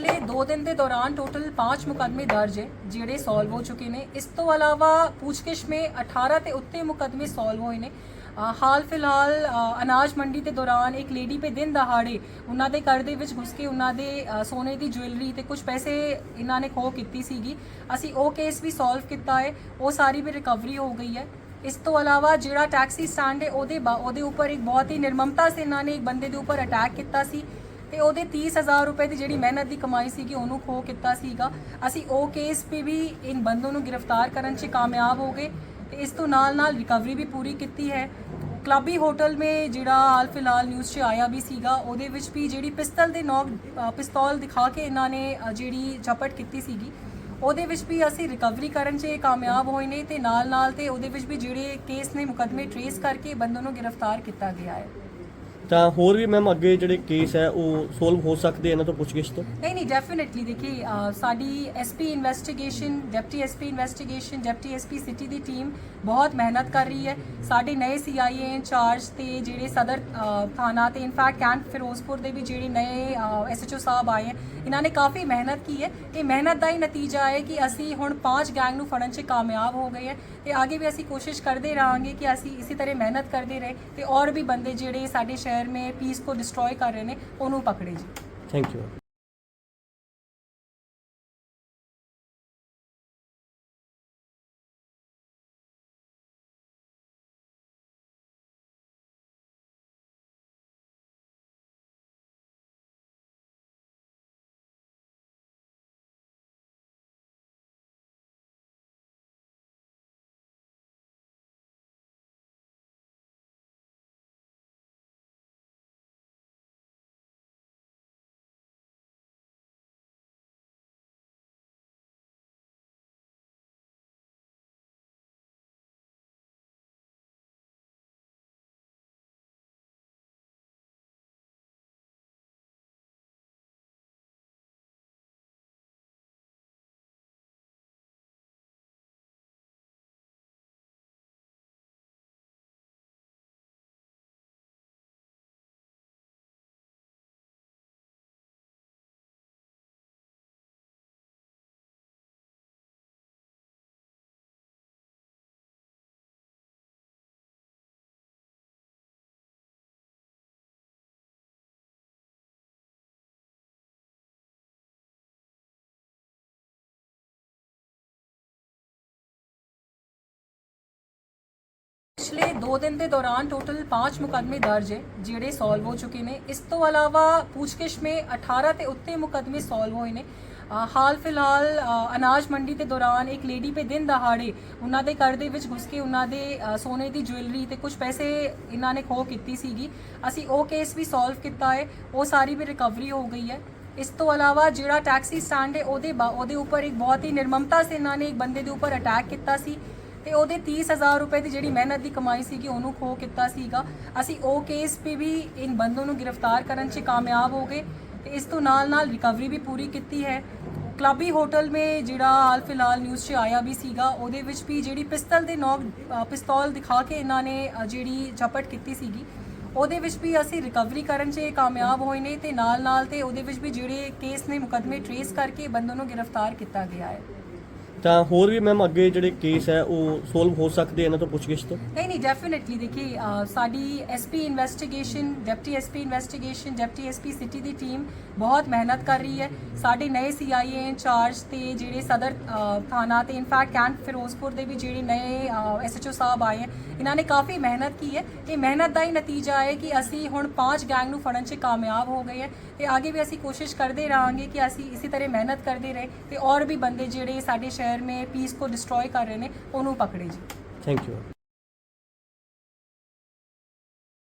ਪਿਛਲੇ 2 ਦਿਨ ਦੇ ਦੌਰਾਨ ਟੋਟਲ 5 ਮੁਕੱਦਮੇ ਦਰਜ ਹੈ, ਜਿਹੜੇ ਸੋਲਵ ਹੋ ਚੁੱਕੇ ਨੇ। ਇਸ ਤੋਂ ਇਲਾਵਾ ਪੁੱਛਗਿੱਛ ਮੇ 18 ਤੇ ਉੱਤੇ ਮੁਕੱਦਮੇ ਸੋਲਵ ਹੋਏ ਨੇ। ਹਾਲ ਫਿਲਹਾਲ ਅਨਾਜ ਮੰਡੀ ਦੇ ਦੌਰਾਨ ਇੱਕ ਲੇਡੀ ਪੇ ਦਿਨ ਦਹਾੜੇ, ਉਹਨਾਂ ਦੇ ਘਰ ਦੇ ਵਿੱਚ ਘੁਸ ਕੇ ਉਹਨਾਂ ਦੇ ਸੋਨੇ ਦੀ ਜੁਐਲਰੀ ਤੇ ਕੁਝ ਪੈਸੇ ਇਹਨਾਂ ਨੇ ਖੋਹ ਕੀਤੀ ਸੀਗੀ। ਅਸੀਂ ਉਹ ਕੇਸ ਵੀ ਸੋਲਵ ਕੀਤਾ ਹੈ, ਉਹ ਸਾਰੀ ਵੀ ਰਿਕਵਰੀ ਹੋ ਗਈ ਹੈ। ਇਸ ਤੋਂ ਇਲਾਵਾ ਜਿਹੜਾ ਟੈਕਸੀ ਸਟੈਂਡ ਹੈ, ਉਹਦੇ ਬਾ- ਉਹਦੇ ਉੱਪਰ ਇੱਕ ਬਹੁਤ ਹੀ ਨਿਰਮਮਤਾ ਸੇ। ਇਹਨਾਂ ਨੇ ਇੱਕ ਬੰਦੇ ਦੇ ਉੱਪਰ ਅਟੈਕ ਕੀਤਾ ਸੀ। ਤੇ ਉਹਦੇ 30000 ਰੁਪਏ ਦੀ ਜਿਹੜੀ ਮਿਹਨਤ ਦੀ ਕਮਾਈ ਸੀਗੀ, ਉਹਨੂੰ ਖੋ ਕੀਤਾ ਸੀਗਾ। ਅਸੀਂ ਉਹ ਕੇਸ 'ਤੇ ਵੀ ਇਨ ਬੰਦੋਂ ਨੂੰ ਗ੍ਰਿਫਤਾਰ ਕਰਨ 'ਚ ਕਾਮਯਾਬ ਹੋ ਗਏ ਤੇ ਇਸ ਤੋਂ ਨਾਲ ਨਾਲ ਰਿਕਵਰੀ ਵੀ ਪੂਰੀ ਕੀਤੀ ਹੈ। ਕਲੱਬੀ ਹੋਟਲ ਮੇ ਜਿਹੜਾ ਹਾਲ ਫਿਲਹਾਲ ਨਿਊਜ਼ 'ਚ ਆਇਆ ਵੀ ਸੀਗਾ, ਉਹਦੇ ਵਿੱਚ ਵੀ ਜਿਹੜੀ ਪਿਸਤਲ ਦੇ ਨੌਕ ਪਿਸਤੌਲ ਦਿਖਾ ਕੇ ਇਹਨਾਂ ਨੇ ਜਿਹੜੀ ਝਪਟ ਕੀਤੀ ਸੀਗੀ, ਉਹਦੇ ਵਿੱਚ ਵੀ ਅਸੀਂ ਰਿਕਵਰੀ ਕਰਨ 'ਚ ਕਾਮਯਾਬ ਹੋਏ ਨੇ ਤੇ ਨਾਲ ਨਾਲ ਤੇ ਉਹਦੇ ਵਿੱਚ ਵੀ ਜਿਹੜੇ ਕੇਸ ਨੇ ਮੁਕੱਦਮੇ ਟਰੇਸ ਕਰਕੇ ਬੰਦੋਂ ਨੂੰ ਗ੍ਰਿਫਤਾਰ ਕੀਤਾ ਗਿਆ ਹੈ। ਤਾਂ ਹੋਰ ਵੀ ਮੈਮ ਅੱਗੇ ਜਿਹੜੇ ਕੇਸ ਹੈ, ਉਹ ਸੋਲਵ ਹੋ ਸਕਦੇ ਇਹਨਾਂ ਤੋਂ ਪੁੱਛਗਿੱਛ ਤੋਂ? ਨਹੀਂ ਨਹੀਂ ਡੈਫੀਨਿਟਲੀ ਦੇਖੀ ਸਾਡੀ SP investigation deputy SP investigation deputy SP city ਦੀ ਟੀਮ ਬਹੁਤ ਮਿਹਨਤ ਕਰ ਰਹੀ ਹੈ। ਸਾਡੇ ਨਏ ਸੀਆਈਏ ਇੰਚਾਰਜ ਤੇ ਜਿਹੜੇ ਸਦਰ ਥਾਣਾ ਤੇ ਇਨਫੈਕਟ ਕੈਂਪ ਫਿਰੋਜ਼ਪੁਰ ਦੇ ਵੀ ਜਿਹੜੇ ਨਏ ਐਸਐਚਓ ਸਾਹਿਬ ਆਏ ਹੈ, ਇਹਨਾਂ ਨੇ ਕਾਫੀ ਮਿਹਨਤ ਕੀ ਹੈ। ਇਹ ਮਿਹਨਤ ਦਾ ਹੀ ਨਤੀਜਾ ਹੈ ਕਿ ਅਸੀਂ ਹੁਣ ਪੰਜ ਗੈਂਗ ਨੂੰ ਫੜਨ 'ਚ ਕਾਮਯਾਬ ਹੋ ਗਏ ਹੈ ਤੇ ਅੱਗੇ ਵੀ ਅਸੀਂ ਕੋਸ਼ਿਸ਼ ਕਰਦੇ ਰਹਾਂਗੇ ਕਿ ਅਸੀਂ ਇਸੇ ਤਰ੍ਹਾਂ ਮਿਹਨਤ ਕਰਦੇ ਰਹੇ ਤੇ ਔਰ ਵੀ ਬੰਦੇ ਜਿਹੜੇ ਸਾਡੇ ਸ਼ਹਿਰ ਮੇ ਪੀਸ ਕੋ ਡਿਸਟਰੋਏ ਕਰ ਰਹੇ ਨੇ ਉਹਨੂੰ ਪਕੜੇ ਜੀ। ਥੈਂਕ ਯੂ ਪਿਛਲੇ 2 ਦਿਨ ਦੇ ਦੌਰਾਨ ਟੋਟਲ 5 ਮੁਕੱਦਮੇ ਦਰਜ ਹੈ ਜਿਹੜੇ ਸੋਲਵ ਹੋ ਚੁੱਕੇ ਨੇ। ਇਸ ਤੋਂ ਇਲਾਵਾ ਪੁੱਛਗਿੱਛ ਮੇ 18 ਤੇ ਉੱਤੇ ਮੁਕੱਦਮੇ ਸੋਲਵ ਹੋਏ ਨੇ। ਅ, ਹਾਲ ਫਿਲਹਾਲ ਅਨਾਜ ਮੰਡੀ ਦੇ ਦੌਰਾਨ ਇੱਕ ਲੇਡੀ ਪੇ ਦਿਨ ਦਹਾੜੇ ਉਹਨਾਂ ਦੇ ਘਰ ਦੇ ਵਿੱਚ ਘੁਸ ਕੇ ਉਹਨਾਂ ਦੇ ਸੋਨੇ ਦੀ ਜੁਐਲਰੀ ਤੇ ਕੁਝ ਪੈਸੇ ਇਹਨਾਂ ਨੇ ਖੋਹ ਕੀਤੀ ਸੀਗੀ। ਅਸੀਂ ਉਹ ਕੇਸ ਵੀ ਸੋਲਵ ਕੀਤਾ ਹੈ ਉਹ ਸਾਰੀ ਵੀ ਰਿਕਵਰੀ ਹੋ ਗਈ ਹੈ। ਇਸ ਤੋਂ ਇਲਾਵਾ ਜਿਹੜਾ ਟੈਕਸੀ ਸਟੈਂਡ ਹੈ ਉਹਦੇ ਬਾ- ਉਹਦੇ ਉੱਪਰ ਇੱਕ ਬਹੁਤ ਹੀ ਨਿਰਮਮਤਾ ਸੇ। ਇਹਨਾਂ ਨੇ ਇੱਕ ਬੰਦੇ ਦੇ ਉੱਪਰ ਅਟੈਕ ਕੀਤਾ ਸੀ। ਤੇ ਉਹਦੇ 30000 ਰੁਪਏ ਦੀ ਜਿਹੜੀ ਮਿਹਨਤ ਦੀ ਕਮਾਈ ਸੀਗੀ, ਉਹਨੂੰ ਖੋ ਕੀਤਾ ਸੀਗਾ। ਅਸੀਂ ਉਹ ਕੇਸ 'ਤੇ ਵੀ ਇਨ ਬੰਦੋਂ ਨੂੰ ਗ੍ਰਿਫਤਾਰ ਕਰਨ 'ਚ ਕਾਮਯਾਬ ਹੋ ਗਏ ਤੇ ਇਸ ਤੋਂ ਨਾਲ ਨਾਲ ਰਿਕਵਰੀ ਵੀ ਪੂਰੀ ਕੀਤੀ ਹੈ। ਕਲੱਬੀ ਹੋਟਲ ਮੇ ਜਿਹੜਾ ਹਾਲ ਫਿਲਹਾਲ ਨਿਊਜ਼ 'ਚ ਆਇਆ ਵੀ ਸੀਗਾ, ਉਹਦੇ ਵਿੱਚ ਵੀ ਜਿਹੜੀ ਪਿਸਤਲ ਦੇ ਨੌਕ ਪਿਸਤੌਲ ਦਿਖਾ ਕੇ ਇਹਨਾਂ ਨੇ ਜਿਹੜੀ ਝਪਟ ਕੀਤੀ ਸੀਗੀ, ਉਹਦੇ ਵਿੱਚ ਵੀ ਅਸੀਂ ਰਿਕਵਰੀ ਕਰਨ 'ਚ ਕਾਮਯਾਬ ਹੋਏ ਨੇ ਤੇ ਨਾਲ ਨਾਲ ਤੇ ਉਹਦੇ ਵਿੱਚ ਵੀ ਜਿਹੜੇ ਕੇਸ ਨੇ ਮੁਕੱਦਮੇ ਟਰੇਸ ਕਰਕੇ ਬੰਦੋਂ ਨੂੰ ਗ੍ਰਿਫਤਾਰ ਕੀਤਾ ਗਿਆ ਹੈ। ਤਾਂ ਹੋਰ ਵੀ ਮੈਮ ਅੱਗੇ ਜਿਹੜੇ ਕੇਸ ਹੈ, ਉਹ ਸੋਲਵ ਹੋ ਸਕਦੇ ਇਹਨਾਂ ਤੋਂ ਪੁੱਛਗਿੱਛ ਤੋਂ? ਨਹੀਂ ਨਹੀਂ ਡੈਫੀਨਿਟਲੀ ਦੇਖੀ ਸਾਡੀ SP investigation deputy SP investigation deputy SP city ਦੀ ਟੀਮ ਬਹੁਤ ਮਿਹਨਤ ਕਰ ਰਹੀ ਹੈ। ਸਾਡੇ ਨਏ ਸੀਆਈਏ ਇੰਚਾਰਜ ਤੇ ਜਿਹੜੇ ਸਦਰ ਥਾਣਾ ਤੇ ਇਨਫੈਕਟ ਕੈਂਪ ਫਿਰੋਜ਼ਪੁਰ ਦੇ ਵੀ ਜਿਹੜੇ ਨਏ ਐਸਐਚਓ ਸਾਹਿਬ ਆਏ ਹੈ, ਇਹਨਾਂ ਨੇ ਕਾਫੀ ਮਿਹਨਤ ਕੀ ਹੈ। ਇਹ ਮਿਹਨਤ ਦਾ ਹੀ ਨਤੀਜਾ ਹੈ ਕਿ ਅਸੀਂ ਹੁਣ ਪੰਜ ਗੈਂਗ ਨੂੰ ਫੜਨ 'ਚ ਕਾਮਯਾਬ ਹੋ ਗਏ ਹੈ ਤੇ ਅੱਗੇ ਵੀ ਅਸੀਂ ਕੋਸ਼ਿਸ਼ ਕਰਦੇ ਰਹਾਂਗੇ ਕਿ ਅਸੀਂ ਇਸੇ ਤਰ੍ਹਾਂ ਮਿਹਨਤ ਕਰਦੇ ਰਹੇ ਤੇ ਔਰ ਵੀ ਬੰਦੇ ਜਿਹੜੇ ਸਾਡੇ ਸ਼ਹਿਰ ਮੇ ਪੀਸ ਕੋ ਡਿਸਟਰੋਏ ਕਰ ਰਹੇ ਨੇ ਉਹਨੂੰ ਪਕੜੇ ਜੀ। Thank you